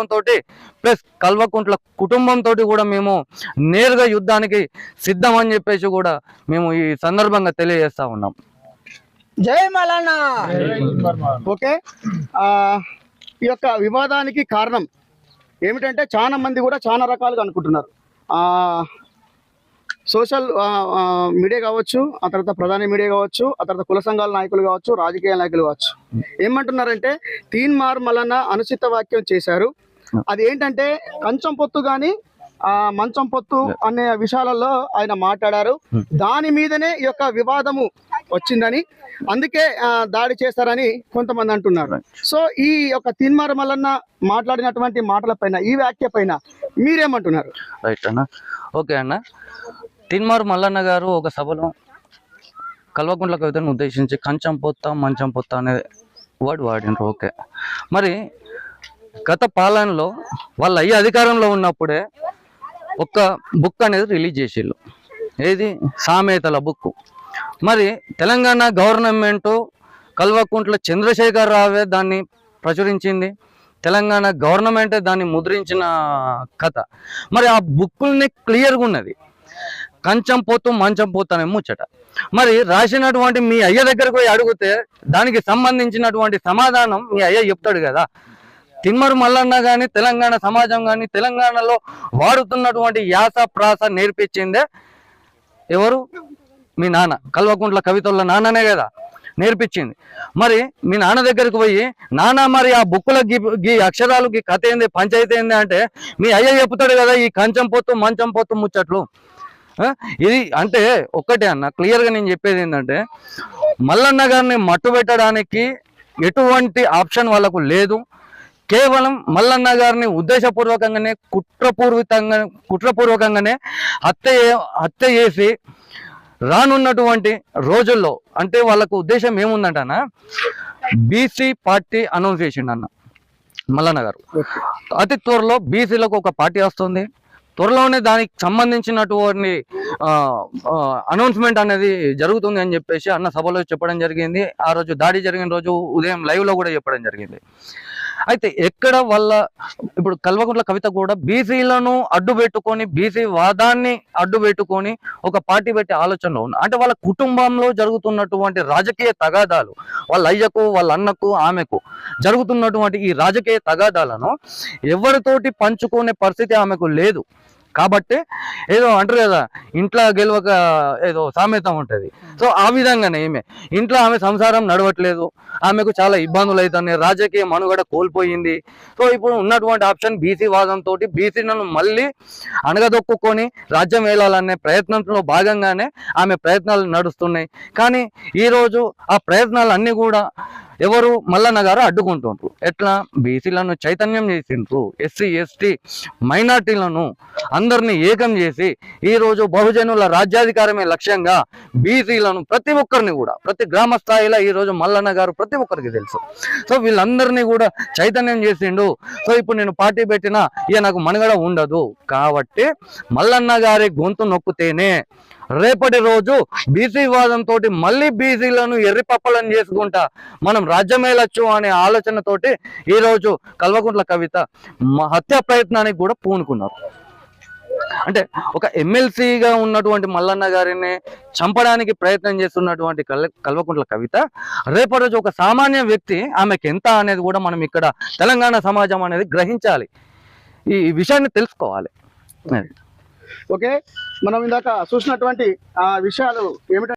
నాయకత్వంతో plus Kalvakuntla కుటుంబంతో కూడా మేము నేరుగా యుద్ధానికి సిద్ధం అని చెప్పేసి కూడా మేము ఈ సందర్భంగా తెలియజేస్తా ఉన్నాం. జై మలన్న ఓకే. ఆ, ఈ యొక్క వివాదానికి కారణం ఏమిటంటే చాలా మంది కూడా చాలా రకాలుగా అనుకుంటున్నారు. ఆ, సోషల్ మీడియా కావచ్చు ఆ తర్వాత ప్రధాన మీడియా కావచ్చు ఆ తర్వాత కుల సంఘాల నాయకులు కావచ్చు రాజకీయ నాయకులు కావచ్చు. ఏమంటున్నారంటే తీన్ మార్ మలన్న అనుచిత వాక్యం చేశారు. అది ఏంటంటే కంచం పొత్తు కానీ ఆ మంచం పొత్తు అనే విషయాలలో ఆయన మాట్లాడారు. దాని మీదనే ఈ యొక్క వివాదము వచ్చిందని అందుకే దాడి చేస్తారని కొంతమంది అంటున్నారు. సో ఈ యొక్క తిన్మార మల్లన్న మాట్లాడినటువంటి మాటల పైన ఈ వ్యాఖ్య పైన మీరేమంటున్నారు? రైట్ అన్న. ఓకే అన్న. తిన్మారు మల్లన్న గారు ఒక సభలో కల్వకుంట్ల కవితను ఉద్దేశించి కంచం పొత్త మంచం పొత్త అనే వర్డ్ వాడినారు. ఓకే మరి గత పాలనలో వాళ్ళు అయ్యి అధికారంలో ఉన్నప్పుడే ఒక బుక్ అనేది రిలీజ్ చేసేళ్ళు. ఏది? సామెతల బుక్. మరి తెలంగాణ గవర్నమెంట్ కల్వకుంట్ల చంద్రశేఖర్ రావే దాన్ని ప్రచురించింది. తెలంగాణ గవర్నమెంటే దాన్ని ముద్రించిన కథ. మరి ఆ బుక్కుల్ని క్లియర్గా ఉన్నది. కంచం పోతూ మంచం పోతానే ముచ్చట. మరి రాసినటువంటి మీ అయ్య దగ్గరకు పోయి అడిగితే దానికి సంబంధించినటువంటి సమాధానం మీ అయ్య చెప్తాడు కదా. తిమ్మరు మల్లన్న కానీ తెలంగాణ సమాజం కానీ తెలంగాణలో వాడుతున్నటువంటి యాస ప్రాస నేర్పించిందే ఎవరు? మీ నాన్న. కల్వకుంట్ల కవితల నాన్ననే కదా నేర్పించింది. మరి మీ నాన్న దగ్గరికి పోయి నాన్న మరి ఆ బుక్కుల గీ గీ అక్షరాలు గీ కథ ఏంది పంచాయతీ ఏంది అంటే మీ అయ్య చెప్తాడు కదా ఈ కంచం పొత్తు మంచం పొత్తు ముచ్చట్లు. ఇది అంటే ఒక్కటే అన్న క్లియర్గా నేను చెప్పేది ఏంటంటే మల్లన్న గారిని మట్టు పెట్టడానికి ఎటువంటి ఆప్షన్ వాళ్ళకు లేదు. కేవలం మల్లన్న గారిని ఉద్దేశపూర్వకంగానే కుట్రపూర్వితంగా కుట్రపూర్వకంగానే హత్య హత్య చేసి రానున్నటువంటి రోజుల్లో అంటే వాళ్ళకు ఉద్దేశం ఏముందంటనా? బీసీ పార్టీ అనౌన్స్ చేసిండు అన్న మల్లన్న గారు. అతి త్వరలో బీసీలకు ఒక పార్టీ వస్తుంది. త్వరలోనే దానికి సంబంధించినటువంటి అనౌన్స్మెంట్ అనేది జరుగుతుంది అని చెప్పేసి అన్న సభలో చెప్పడం జరిగింది. ఆ రోజు దాడి జరిగిన రోజు ఉదయం లైవ్లో కూడా చెప్పడం జరిగింది. అయితే ఎక్కడ వాళ్ళ ఇప్పుడు కల్వకుంట్ల కవిత కూడా బీసీలను అడ్డు పెట్టుకొని బీసీ వాదాన్ని అడ్డు పెట్టుకొని ఒక పార్టీ పెట్టే ఆలోచనలో ఉంది అంటే వాళ్ళ కుటుంబంలో జరుగుతున్నటువంటి రాజకీయ తగాదాలు వాళ్ళ అయ్యకు వాళ్ళ అన్నకు ఆమెకు జరుగుతున్నటువంటి ఈ రాజకీయ తగాదాలను ఎవరితోటి పంచుకునే పరిస్థితి ఆమెకు లేదు. కాబట్టి ఏదో అంటారు కదా ఇంట్లో గెలవక ఏదో సామెత ఉంటుంది. సో ఆ విధంగానే ఈమె. ఇంట్లో ఆమె సంసారం నడవట్లేదు. ఆమెకు చాలా ఇబ్బందులు అవుతున్నాయి రాజకీయ మనుగడ కోల్పోయింది. సో ఇప్పుడు ఉన్నటువంటి ఆప్షన్ బీసీ వాదంతో బీసీలను మళ్ళీ అణగదొక్కుకొని రాజ్యం వేలాలనే ప్రయత్నంలో భాగంగానే ఆమె ప్రయత్నాలు నడుస్తున్నాయి. కానీ ఈరోజు ఆ ప్రయత్నాలు అన్నీ కూడా ఎవరు మల్లన్న గారు అడ్డుకుంటుండ్రు. ఎట్లా? బీసీలను చైతన్యం చేసిండ్రు. ఎస్సీ ఎస్టీ మైనార్టీలను అందరినీ ఏకం చేసి ఈ రోజు బహుజనుల రాజ్యాధికారమే లక్ష్యంగా బీసీలను ప్రతి ఒక్కరిని కూడా ప్రతి గ్రామ స్థాయిలో ఈ రోజు మల్లన్న గారు ప్రతి ఒక్కరికి తెలుసు. సో వీళ్ళందరినీ కూడా చైతన్యం చేసిండు. సో ఇప్పుడు నేను పార్టీ పెట్టినా ఇక నాకు మనుగడ ఉండదు. కాబట్టి మల్లన్న గారి గొంతు నొక్కితేనే రేపటి రోజు బీసీ వాదంతో మళ్ళీ బీసీలను ఎర్రిపప్పలను చేసుకుంటా మనం రాజ్యమేలచ్చు అనే ఆలోచనతోటి ఈ రోజు కల్వకుంట్ల కవిత హత్య ప్రయత్నానికి కూడా పూనుకున్నారు. అంటే ఒక ఎమ్మెల్సీగా ఉన్నటువంటి మల్లన్న గారిని చంపడానికి ప్రయత్నం చేస్తున్నటువంటి కల్ కల్వకుంట్ల కవిత రేపటి రోజు ఒక సామాన్య వ్యక్తి ఆమెకి ఎంత అనేది కూడా మనం ఇక్కడ తెలంగాణ సమాజం అనేది గ్రహించాలి. ఈ విషయాన్ని తెలుసుకోవాలి. ఓకే. మనం ఇందాక చూసినటువంటి ఆ విషయాలు ఏమిటంటే